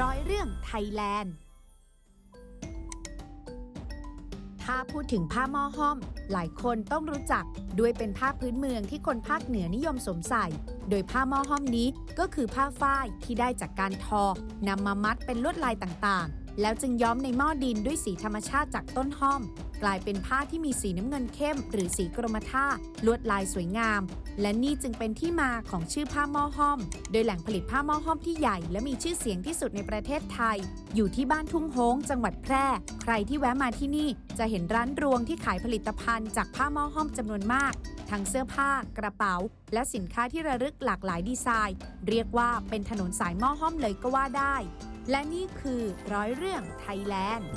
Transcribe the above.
ร้อยเรื่องไทยแลนด์ ถ้าพูดถึงผ้าหม้อห้อม หลายคนต้องรู้จักด้วยเป็นผ้าพื้นเมืองที่คนภาคเหนือนิยมสวมใส่ โดยผ้าหม้อห้อมนี้ก็คือผ้าฝ้ายที่ได้จากการทอนำมามัดเป็นลวดลายต่าง แล้วจึงย้อมในหม้อดินด้วยสีธรรมชาติจากต้นห้อม กลายเป็นผ้าที่มีสีน้ำเงินเข้ม หรือสีกรมท่าลวดลายสวยงาม และนี่จึงเป็นที่มาของชื่อผ้าหม้อห้อม โดยแหล่งผลิตผ้าหม้อห้อมที่ใหญ่ และมีชื่อเสียงที่สุดในประเทศไทย อยู่ที่บ้านทุ่งโฮงจังหวัดแพร่ ใครที่แวะมาที่นี่จะเห็นร้านรวงที่ขายผลิตภัณฑ์จากผ้าหม้อห้อมจำนวนมากทั้งเสื้อผ้ากระเป๋า และสินค้าที่ระลึกหลากหลายดีไซน์ เรียกว่าเป็นถนนสายหม้อห้อมเลยก็ว่าได้ และนี่คือร้อยเรื่องไทยแลนด์